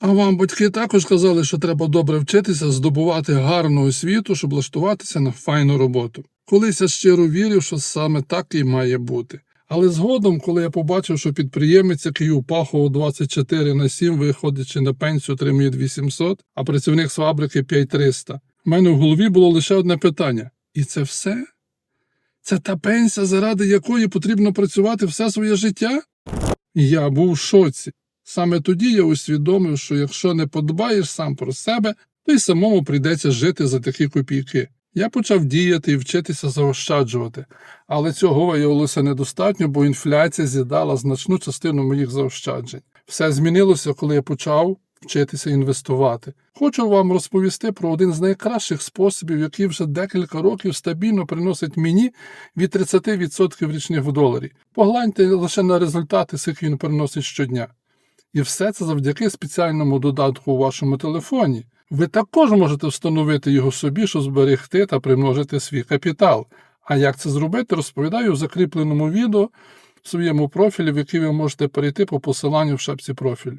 А вам батьки також казали, що треба добре вчитися, здобувати гарну освіту, щоб влаштуватися на файну роботу. Колись я щиро вірив, що саме так і має бути. Але згодом, коли я побачив, що підприємець, який упахував 24 на 7, виходячи на пенсію, отримує 2800, а працівник з фабрики 5300, в мене в голові було лише одне питання: і це все? Це та пенсія, заради якої потрібно працювати все своє життя? Я був в шоці. Саме тоді я усвідомив, що якщо не подбаєш сам про себе, то й самому прийдеться жити за такі копійки. Я почав діяти і вчитися заощаджувати, але цього виявилося недостатньо, бо інфляція з'їдала значну частину моїх заощаджень. Все змінилося, коли я почав вчитися інвестувати. Хочу вам розповісти про один з найкращих способів, який вже декілька років стабільно приносить мені від 30% річних в доларі. Погляньте лише на результати, скільки він приносить щодня. І все це завдяки спеціальному додатку у вашому телефоні. Ви також можете встановити його собі, щоб зберегти та примножити свій капітал. А як це зробити, розповідаю в закріпленому відео в своєму профілі, в який ви можете перейти по посиланню в шапці профілю.